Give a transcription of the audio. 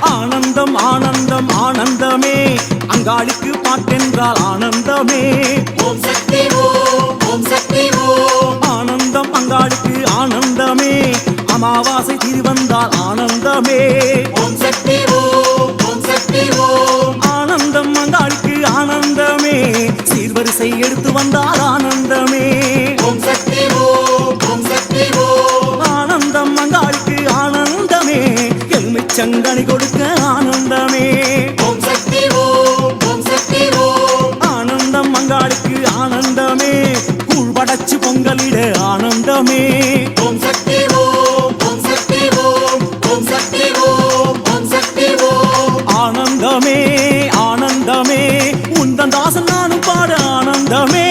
ஆனந்தம் ஆனந்தம் ஆனந்தமே. அங்காளிக்கு பாட்டென்றால் ஆனந்தமே. ஓம் சக்தி ஓம் சக்தி ஆனந்தம் அங்காளுக்கு ஆனந்தமே. அமாவாசை திருவந்தால் ஆனந்தமே. ஓம் சக்தி ஓம் சக்தி ஆனந்தம் அங்காளுக்கு ஆனந்தமே. சீர்வரிசை எடுத்து வந்தால் ஆனந்தமே. ஓம் சக்தி சங்கனி கொடுக்க ஆனந்தமே. ஓம் சக்தி ஓம் ஓம் சக்தி ஓம் ஆனந்தம் மங்காளுக்கு ஆனந்தமே. கூழ் படைச்சு பொங்கலிட ஆனந்தமே. ஓம் சக்தி ஓம் ஓம் சக்தி ஓம் ஓம் சக்தி ஓம் ஓம் சக்தி ஓம் ஆனந்தமே ஆனந்தமே. உந்தன் தாசன் நானும் பாட ஆனந்தமே.